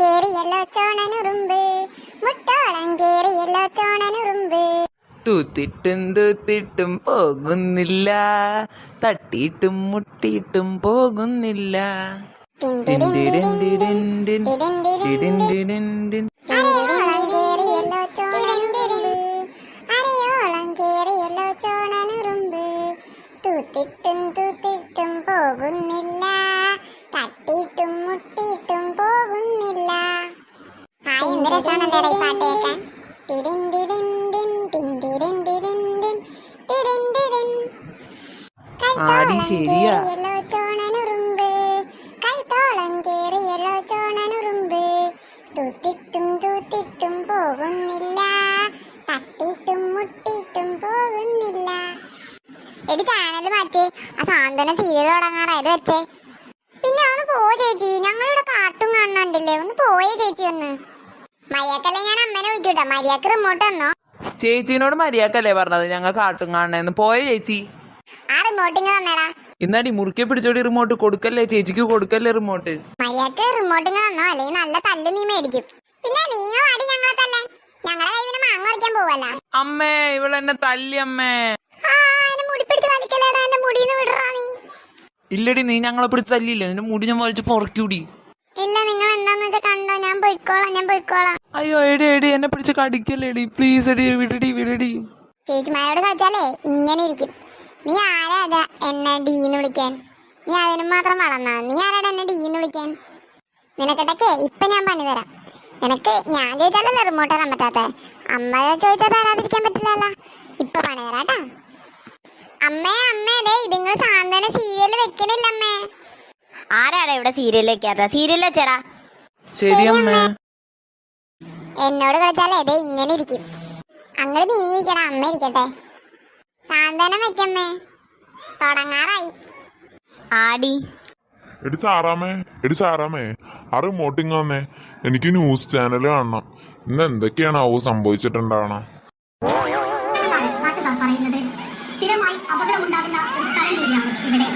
കേറിയല്ലോ ചോണനുറുമ്പ് മുട്ടോളം കേറിയല്ലോ ചോണനുറുമ്പ് തൂത്തിട്ടും തൂത്തിട്ടും പോകുന്നില്ല തട്ടിയിട്ടും മുട്ടിയിട്ടും പോകുന്നില്ല. അരയോളം കേറിയല്ലോ ചോണനുറുമ്പ് അരയോളം കേറിയല്ലോ ചോണനുറുമ്പ് തൂത്തിട്ടും തൂത്തിട്ടും എന്ത് രസമാണെന്നേടാ ഈ പാട്ട് കേൾക്കാൻ തിൻ ടിൻഡിടിൻഡിടിൻഡിൻ, ടിടിൻഡിടിൻ. ആടി ശരിയാ. ചോണനുറുമ്പ് കഴുത്തോളം കേറിയല്ലോ ചോണനുറുമ്പ് തൂത്തിട്ടും തൂത്തിട്ടും പോകുന്നില്ല തട്ടിട്ടും മുട്ടിട്ടും പോകുന്നില്ല എടി ചാനൽ മാറ്റി ആ സാന്ത്വന സീരിയൽ തുടങ്ങാറായത് വെച്ചേ പിന്നെ ഒന്ന് പോ ചേച്ചി ഞങ്ങളിവിടെ കാട്ടും കാണുന്നുണ്ടല്ലേ ഒന്ന് പോയേ ചേച്ചി ഒന്ന് മര്യാക്കല്ലേ ഞാൻ അമ്മനെ വിളിക്കൂട്ടോ? മര്യാക്ക് റിമോട്ട് തന്നോ? ചേച്ചീനോട് മര്യാദക്കല്ലേ പറഞ്ഞത്? ഞങ്ങൾ കാട്ടും കാണണെന്ന്. പോയ ചേച്ചി. ആ തന്നേടാ. ഇന്നാടി മുറുക്കെ പിടിച്ചോടി റിമോട്ട് കൊടുക്കല്ലേ? ചേച്ചിക്ക് കൊടുക്കല്ലേ റിമോട്ട് മര്യാദയ്ക്ക് റിമോട്ടിങ് തന്നോ? അല്ലെങ്കിൽ നല്ല തല്ല് നീ മേടിക്കും. പിന്നെ നീങ്ങ വാടി ഞങ്ങളെ തല്ലാൻ. ഞങ്ങളെ പിന്നെ മാങ്ങ പറിക്കാൻ പോവല്ല. അമ്മേ ഇവളെന്നെ തല്ലി അമ്മേ. ആ എന്നെ മുടി പിടിച്ച് വലിക്കലേടാ എന്റെ മുടിന്ന് വിടറാ നീ. ഇല്ലടി നീ ഞങ്ങളെ പിടിച്ച് തല്ലിയില്ല. നിന്റെ മുടി ഞാൻ വലിച്ചു പൊറക്കൂടി ഇല്ല നിങ്ങൾ എന്താന്ന് വെച്ചാ കണ്ടോ ഞാൻ പോയിക്കോളാം ഞാൻ പോയിക്കോളാം. അയ്യോ എടി എടി എന്നെ പിടിച്ച് കടിക്കല്ലേടി? പ്ലീസ് എടി വിടടി വിടടി. ചേച്ചിമാരോട് കളിച്ചാലേ ഇങ്ങനെ ഇരിക്കും. നീ ആരാടാ എന്നെ ഡീന്ന് വിളിക്കാൻ? നീ അതിനും മാത്രം വളർന്നാ? നീ ആരാടാ എന്നെ ഡീന്ന് വിളിക്കാൻ? നിനക്കിട്ടൊക്കെ ഇപ്പൊ ഞാൻ പണി തരാം. നിനക്ക് ഞാൻ ചോദിച്ചാലല്ലേ റിമോട്ട് തരാൻ പറ്റാത്ത? അമ്മ ചോദിച്ചാൽ തരാതിരിക്കാൻ പറ്റില്ലല്ലോ. ഇപ്പൊ പണി തരാട്ടാ അമ്മേ അമ്മേ ദേ ഇതിങ്ങൾ സാന്ത്വന സീരിയൽ വെക്കണില്ല അമ്മേ. ആരാടാ ഇവിടെ സീരിയൽ വെക്കാത്ത സീരിയൽ വെച്ചടാ. ശരി അമ്മേ. എന്നോട് കളിച്ചാലേ ദേ ഇങ്ങനെ ഇരിക്കും. അങ്ങോട്ട് നീ ഇരിക്കണം അമ്മ ഇരിക്കട്ടെ. സാന്ത്വനം വെക്കമ്മേ തുടങ്ങാറായി. ആടി. എടി സാറാമേ എടി സാറാമേ ആ റിമോട്ടിങ് വന്നേ. എനിക്ക് ന്യൂസ് ചാനൽ കാണണം. ഇന്ന് എന്തൊക്കെയാണ് ആവോ സംഭവിച്ചിട്ടുണ്ടാവണം? പറയുന്നത്. സ്ഥിരമായി അപകടമുണ്ടാകുന്ന ഒരു സ്ഥലം കൂടിയാണ് ഇവിടെ.